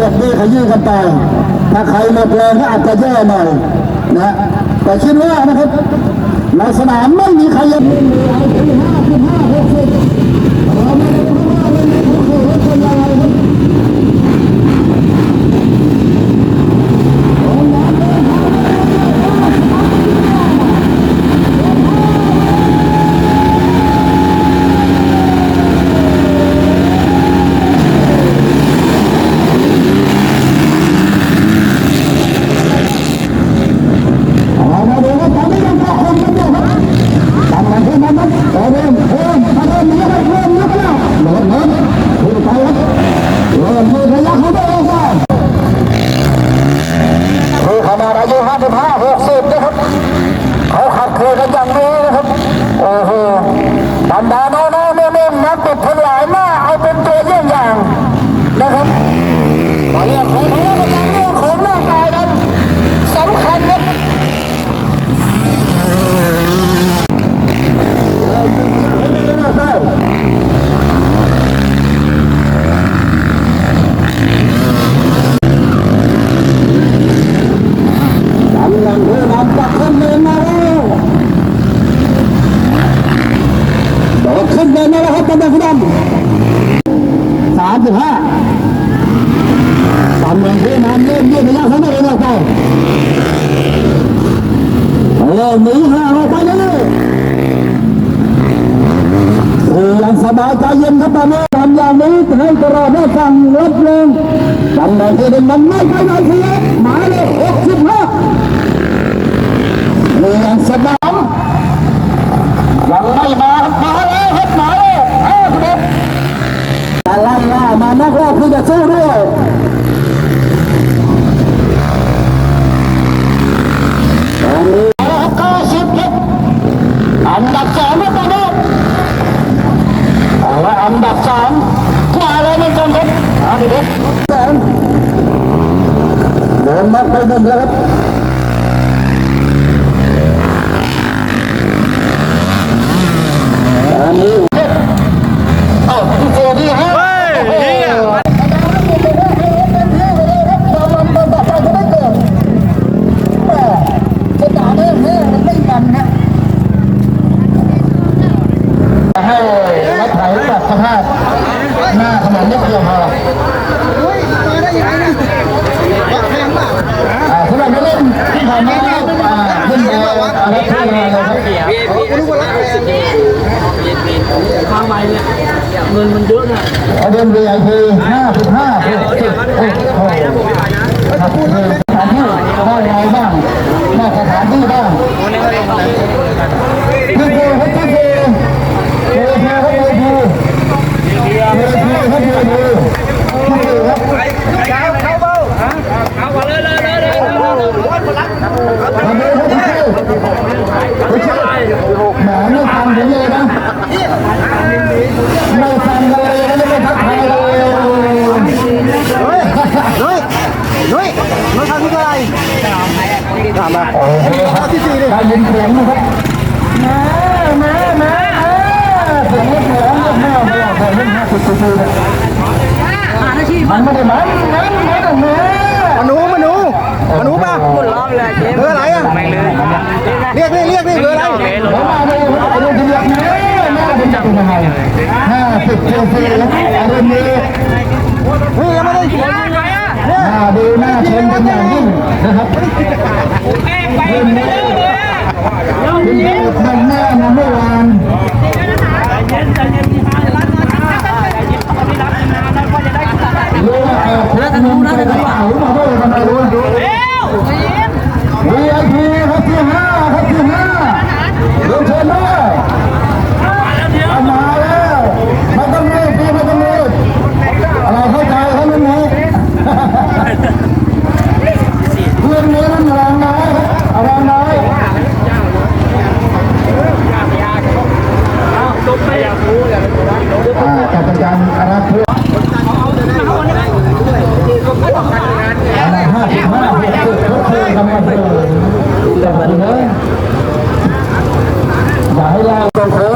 กันไปถ้าใครมาแรงก็อาจจะแย่หน่อยนะแต่คิดว่านะครับในสนามไม่มีใครยัง เอามาดูว่าตอนนี้ยังก็คงกันอยู่ครับตามกันที่นั้นนะโอ้เริ่มเริ่มถ้าเริ่มนี้ก็เริ่มนับแล้วเริ่มเริ่มคุยไปครับเริ่มมือขยับเข้าไปเองได้คือขนาดอายุ55 60นะครับเขาขับเคลื่อนกันอย่างนี้นะครับโอ้โหบรรดาน้องๆเน่นๆนักติดทั้งหลายมาเอาเป็นตัวเยี่ยงอย่างนะครับขอเรียกของเขาเป็นเรื่องของร่างกายนั้นสำคัญครับ กำลังเดินนำจากขึ้นเดินมาแล้วโดดขึ้นเดิน มาแล้วครับกำลังดำสามสิบห้ากำลังเดินนำเริ่มยืดระยะข้างหน้าเลยไปเริ่มหนีห่างออกไปเรื่อยคือยังสบายใจเย็นครับตอนนี้ทำอย่างนี้ให้ตลอดให้ฟังลดลงกำลังที่หนึ่งมันไม่ไปไหนเสียหมายเลขหกสิบห้าเรียนสนามยังไม่มามาแล้วครับมาแล้วห้าสิบเอ็ดแต่ไล่ล่ามานักรอบที่จะสู้ด้วยตอนนี้แล้วเก้าสิบเอ็ดอันดับสองนะตอนนี้เอาละอันดับสองกว่าเลยนี่จังครับอันดับ สองโดนมัดไปหนึ่งแล้วครับอันนี้เอ้าพี่โจดีฮะเฮ้ยเฮียให้นักไถปรับสภาพหน้าถนนนิดเดียวพอ อ่าสำหรับเล่นที่ผ่านมาอ่าขึ้นไปอะไรที่อะไรครับข้างในเนี่ยเงินมันเยอะนะเอาเดิน VIP ห้าสิบห้าสิบสิบโอ้โหครับคือสถานที่ได้ไงบ้างนอกสถานที่บ้างพี่เจครับพี่เจเจเจครับเจเจเจเจครับเจเจพี่เจครับ เอามาเลยเลยเลยเลย มาดูครับพี่เจพี่เจแหมไม่ฟังผมเลยนะไม่ฟังกันเลยนะไม่ทักทายเลย นุ้ยนุ้ยนุ้ยทำที่อะไร ถามมาโอ้โหครับที่สี่ได้ยินเสียงนะครับแม่แม่แม่เสียงเสียงแม่แม่แม่แม่แม่สุดสุดเลยมันไม่ได้มันมันมันแม่มาหนูมาหนูมาหนูป่ะเบอร์อะไรอะเรียกนี่เรียกนี่เบอร์อะไรผมมาเลยผมเอาทีเดียวแม่แม่เป็นจังยังไงห้าสิบเซนซีแล้วอารมณ์นี้เฮ้ยยังไม่ได้น่าดูน่าชมเป็นอย่างยิ่งนะครับ แม่ไปไม่ได้เลยอะคุณเอกมันแม่นะเมื่อวานเย็นใจเย็นที่ห้าล้านห้าใจเย็นตอนนี้รับนานแล้วก็จะได้ตัดได้รู้ว่าแอบพกเงินไปกระเป๋ามาด้วยทำไมรู้เร็วเย็น VIP ครับที่ห้าครับที่ห้าเดินเชิญด้วย มาแล้วเดี๋ยว เอามาแล้วไม่ต้องรีบพี่ไม่ต้องรีบอะไรเข้าใจเขาไม่มีเพื่อนนี้มันแรงน้อยครับเอาแรงน้อย จบไปอยากรู้อยากรู้ อ่าจัดการรับเพื่อนอะไรห้าสิบห้าหกสิบทุกคืนทำมาเพื่อ แ